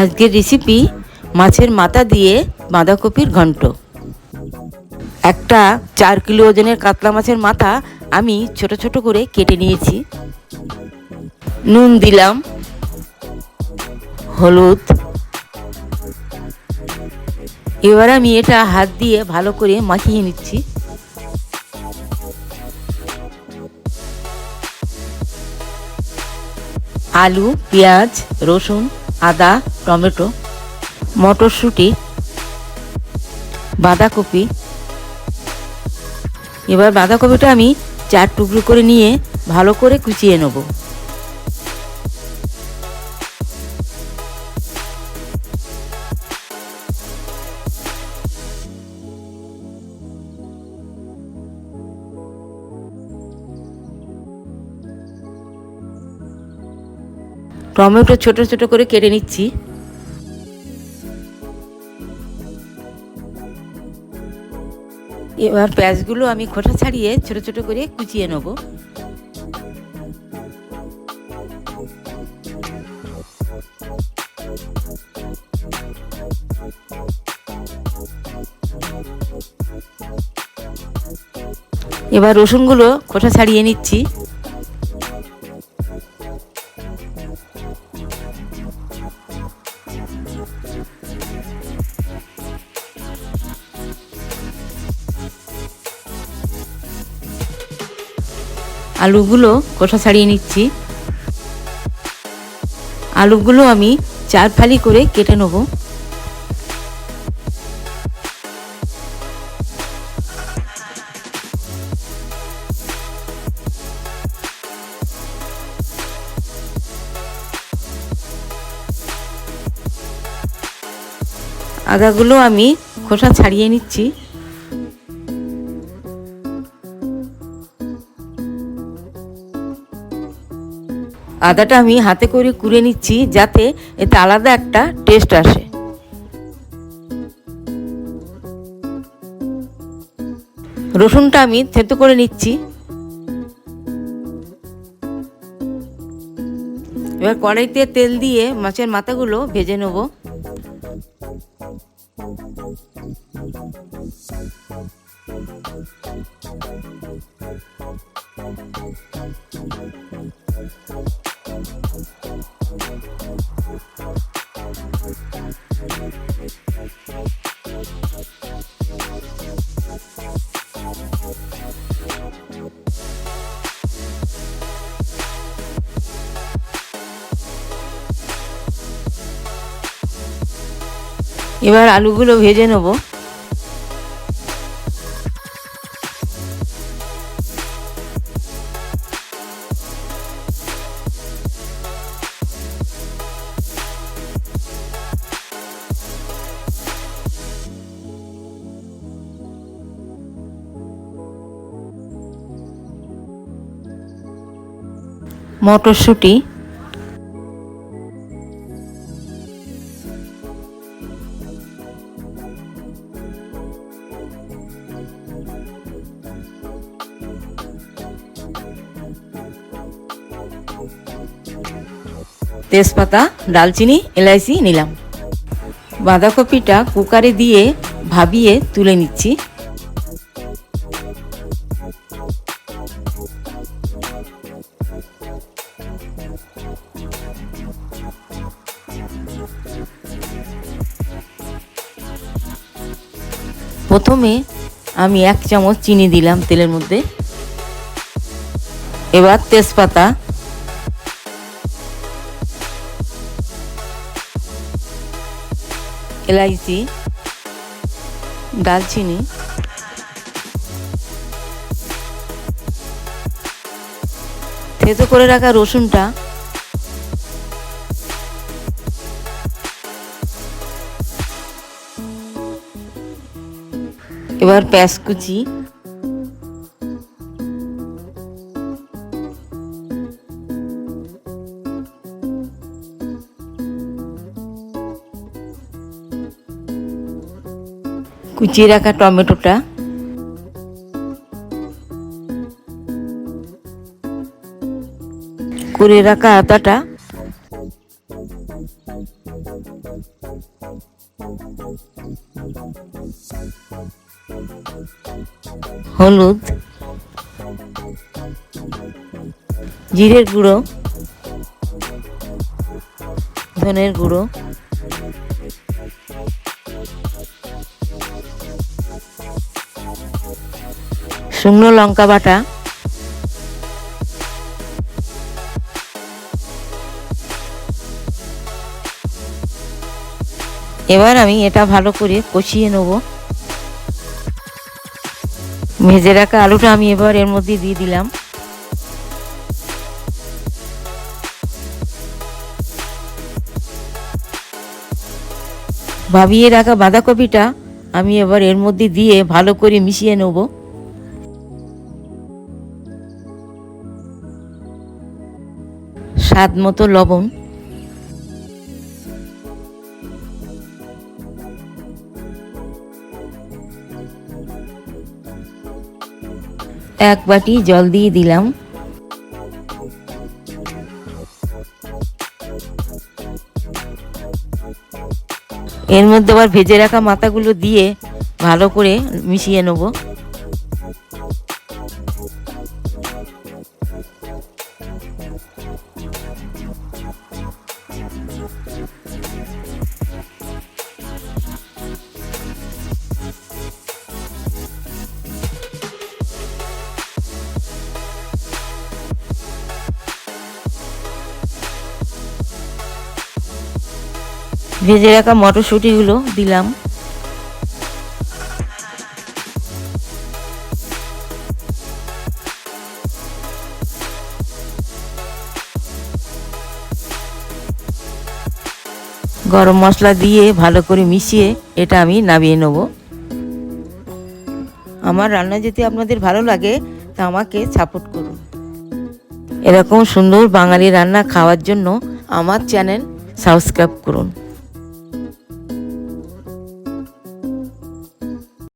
আজকের রেসিপি মাছের মাথা দিয়ে বাঁধাকপির ঘন্ট। একটা চার কিলো ওজনের কাতলা মাছের মাথা আমি ছোট ছোট করে কেটে নিয়েছি। নুন দিলাম, হলুদ। এবার আমি এটা হাত দিয়ে ভালো করে মাখিয়ে নিচ্ছি। আলু, পেঁয়াজ, রসুন আদা, টমেটো, মটরশুঁটি, বাঁধাকপি। এবার বাঁধাকপিটা আমি চার টুকরো করে নিয়ে ভালো করে কুচিয়ে নেব। টমেটো ছোট ছোট করে কেটে নিচ্ছি। এবার পেঁয়াজগুলো আমি খোসা ছাড়িয়ে ছোট ছোট করে কুচিয়ে নেব। এবার রসুনগুলো খোসা ছাড়িয়ে নিচ্ছি। আলুগুলো কষা ছাড়িয়ে নিচ্ছি? আলুগুলো আমি চার ফালি করে কেটে নেব। আদাগুলো আমি খোসা ছাড়িয়ে নিচ্ছি? আদাটা আমি হাতে করে কুড়ে নিচ্ছি যাতে এতে আলাদা একটা টেস্ট আসে। রসুনটা আমি থেতো করে নিচ্ছি। এবার কড়াইতে তেল দিয়ে মাছের মাথাগুলো ভেজে নেব। এবার আলুগুলো ভেজে নেব। মটরশুঁটি তেজপাতা, ডালচিনি, এলাইচি নিলাম। বাঁধাকপিটা কুকারে দিয়ে ভাবিয়ে তুলে নিচ্ছি। প্রথমে আমি এক চামচ চিনি দিলাম তেলের মধ্যে। এবার তেজপাতা এলাইচি দালচিনি থেতো করে রাখা রসুনটা এবার পেঁয়াজ কুচি কুচিয়ে রাখা টমেটোটা। করে রাখা আদাটা। হলুদ। জিরের গুঁড়ো। ধনের গুঁড়ো। শুকনো লঙ্কা বাটা। এবার আমি এটা ভালো করে কষিয়ে নেব। ভেজে রাখা আলুটা আমি এবার এর মধ্যে দিয়ে দিলাম। ভাবিয়ে রাখা বাঁধাকপিটা আমি এবার এর মধ্যে দিয়ে ভালো করে মিশিয়ে নেব। স্বাদ মতো লবণ। এক বাটি জল দিয়ে দিলাম। এর মধ্যে আবার ভেজে রাখা মাথাগুলো দিয়ে ভালো করে মিশিয়ে নেব। ভেজে রাখা মটরশুঁটিগুলো দিলাম। গরম মশলা দিয়ে ভালো করে মিশিয়ে এটা আমি নামিয়ে নেব। আমার রান্না যদি আপনাদের ভালো লাগে, তা আমাকে সাপোর্ট করুন। এরকম সুন্দর বাঙালি রান্না খাওয়ার জন্য আমার চ্যানেল সাবস্ক্রাইব করুন।